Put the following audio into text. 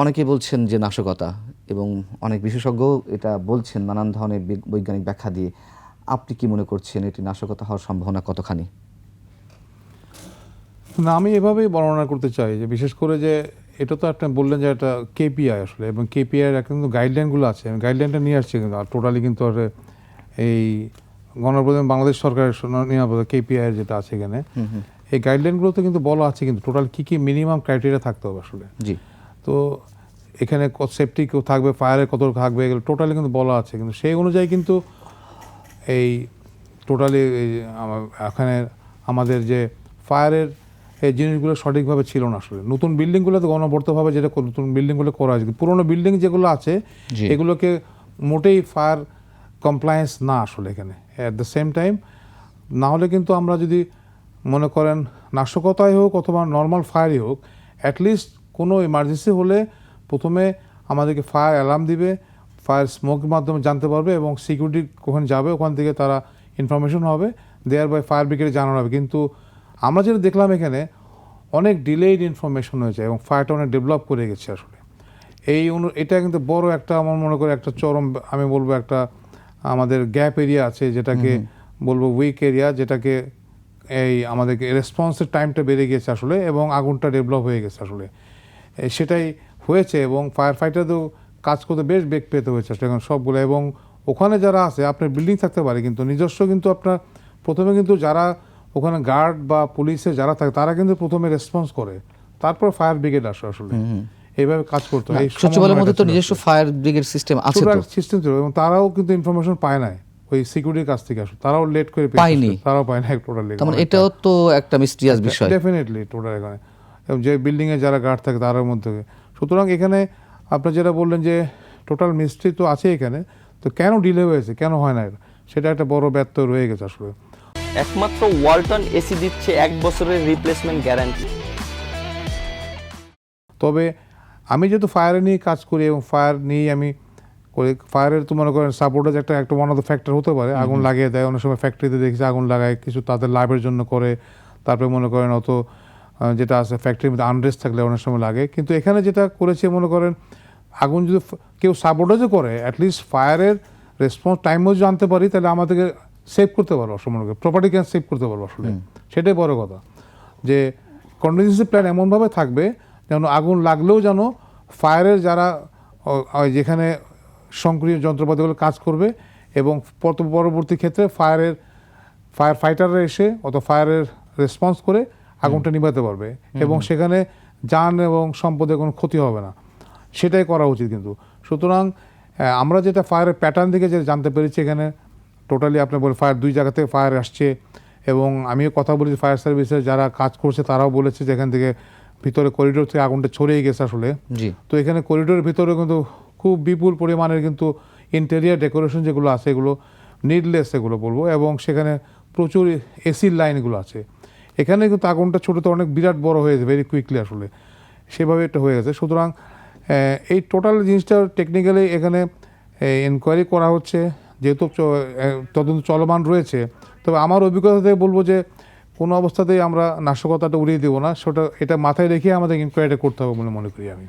অনেকে বলছেন যে নাশকতা এবং অনেক বিশেষজ্ঞ এটা বলছেন নানান ধরনের বৈজ্ঞানিক ব্যাখ্যা দিয়ে। আপনি কি মনে করছেন এটি নাশকতা হওয়ার সম্ভাবনা কতখানি? না আমি এভাবেই বর্ণনা করতে চাই যে বিশেষ করে যে এটা তো একটা বললেন যে একটা কেপিআই আসলে এবং কেপিআই এর একটা কিন্তু গাইডলাইনগুলো আছে। গাইডলাইনটা নিয়ে আসছে কিন্তু আর টোটালি কিন্তু আর এই গণপ্রধান বাংলাদেশ সরকারের নিরাপত্তা কেপিআই এর যেটা আছে এখানে এই গাইডলাইনগুলোতে কিন্তু বলা আছে কিন্তু টোটাল কী কী মিনিমাম ক্রাইটেরিয়া থাকতে হবে আসলে। জি। তো এখানে সেফটি কেউ থাকবে ফায়ারের কত থাকবে এগুলো টোটালি কিন্তু বলা আছে। কিন্তু সেই অনুযায়ী কিন্তু এই টোটালি এখানে আমাদের যে ফায়ারের এই জিনিসগুলো সঠিকভাবে ছিল না আসলে। নতুন বিল্ডিংগুলোতে গণবর্তভাবে যেটা নতুন বিল্ডিংগুলো করা হয়েছে পুরোনো বিল্ডিং যেগুলো আছে। এগুলোকে মোটেই ফায়ার কমপ্লায়েন্স না আসলে এখানে। অ্যাট দ্য সেম টাইম না হলে কিন্তু আমরা যদি মনে করেন নাশকতাই হোক অথবা নর্মাল ফায়ারই হোক অ্যাটলিস্ট কোনো এমার্জেন্সি হলে প্রথমে আমাদেরকে ফায়ার অ্যালার্ম দিবে ফায়ার স্মোকের মাধ্যমে জানতে পারবে এবং সিকিউরিটি ওখানে যাবে ওখান থেকে তারা ইনফরমেশন হবে দেয়ার বাই ফায়ার ব্রিগেডে জানানো হবে। কিন্তু আমরা যেটা দেখলাম এখানে অনেক ডিলেড ইনফরমেশন হয়েছে এবং ফায়ারটা অনেক ডেভেলপ করে গেছে আসলে। এই অনু- এটা কিন্তু বড় একটা আমার মনে করি একটা চরম আমি বলব একটা আমাদের গ্যাপ এরিয়া আছে যেটাকে বলব উইক এরিয়া যেটাকে এই আমাদেরকে রেসপন্সের টাইমটা বেড়ে গেছে আসলে এবং আগুনটা ডেভেলপ হয়ে গেছে আসলে। সেটাই হয়েছে এবং ফায়ার ফাইটারও কাজ করতে বেশ বেগ পেতে হয়েছে আসলে এখন সবগুলো। এবং ওখানে যারা আছে আপনার বিল্ডিং থাকতে পারে কিন্তু নিজস্ব কিন্তু আপনার প্রথমে কিন্তু যারা ওখানে গার্ড বা পুলিশে যারা থাকে তারা কিন্তু প্রথমে রেসপন্স করে। তারপর ফায়ার ব্রিগেড আসে আসলে। এইভাবে কাজ করতে হয়। সচিবালয়ের মধ্যে তো নিজস্ব ফায়ার ব্রিগেড সিস্টেম আছে তো। সিস্টেম ছিল এবং তারাও কিন্তু ইনফরমেশন পায় নাই। ওই সিকিউরিটির কাছ থেকে আসলে। তারাও লেট করে পায়নি? তারাও পায় না টোটালি তার মানে এটাও তো একটা মিস্ট্রিয়াস বিষয়। ডেফিনেটলি টোটাল এখানে এবং যে বিল্ডিংয়ে যারা গার্ড থাকে তার মধ্যে সুতরাং এখানে আপনার যেটা বললেন যে টোটাল মিস্ট্রি তো আছে এখানে তো কেন ডিলে হয়েছে? কেন হয় না? সেটা একটা বড় ব্যর্থ রয়ে গেছে আসলে। একমাত্র ওয়ালটন এসি দিচ্ছে এক বছরের রিপ্লেসমেন্ট গ্যারান্টি তবে আমি যেহেতু ফায়ার নিয়ে কাজ করি এবং ফায়ার নিয়েই আমি করি ফায়ারের তো মনে করেন সাপোর্টেজ একটা একটা ওয়ান অফ দ্য ফ্যাক্টর হতে পারে। আগুন লাগিয়ে দেয় অনেক সময় ফ্যাক্টরিতে দেখেছি আগুন লাগায় কিছু তাদের লাভের জন্য করে তারপরে মনে করেন অত যেটা আছে ফ্যাক্টরির মধ্যে আনরেস্ট থাকলে অনেক সময় লাগে। কিন্তু এখানে যেটা করেছে মনে করেন আগুন যদি কেউ সাপোর্টেজও করে অ্যাটলিস্ট ফায়ারের রেসপন্স টাইমও জানতে পারি তাহলে আমাদেরকে সেভ করতে পারব আসলে মনে করি প্রপার্টি ক্যান সেভ করতে পারব আসলে। সেটাই বড় কথা। যে কন্টিনজেন্সি প্ল্যান এমনভাবে থাকবে যেন আগুন লাগলেও যেন ফায়ারের যারা যেখানে সক্রিয় যন্ত্রপাতিগুলো কাজ করবে এবং পরবর্তী ক্ষেত্রে ফায়ারের ফায়ার ফাইটাররা এসে অত ফায়ারের রেসপন্স করে আগুনটা নিভাতে পারবে এবং সেখানে যান এবং সম্পদের কোনো ক্ষতি হবে না। সেটাই করা উচিত কিন্তু। সুতরাং আমরা যেটা ফায়ারের প্যাটার্ন থেকে যেটা জানতে পেরেছি এখানে টোটালি আপনার বলে ফায়ার দুই জায়গা থেকে ফায়ার আসছে এবং আমিও কথা বলেছি ফায়ার সার্ভিসে যারা কাজ করছে তারাও বলেছে যে এখান থেকে ভিতরে করিডোর থেকে আগুনটা ছড়িয়ে গেছে আসলে। তো এখানে করিডোরের ভিতরে কিন্তু খুব বিপুল পরিমাণের কিন্তু ইন্টেরিয়ার ডেকোরেশন যেগুলো আছে এগুলো নিডলেস এগুলো বলব এবং সেখানে প্রচুর এসির লাইনগুলো আছে। এখানে কিন্তু আগুনটা ছোটো তো অনেক বিরাট বড় হয়ে হয়েছে ভেরি কুইকলি আসলে। সেভাবে এটা হয়ে গেছে। সুতরাং এই টোটাল জিনিসটা টেকনিক্যালি এখানে এনকোয়ারি করা হচ্ছে, যেহেতু তদন্ত চলমান রয়েছে। তবে আমার অভিজ্ঞতা থেকে বলব যে, কোনো অবস্থাতেই আমরা নাশকতাটা উড়িয়ে দেবো না। সেটা, এটা মাথায় রেখে আমাদের ইনকোয়ারিটা করতে হবে বলে মনে করি আমি।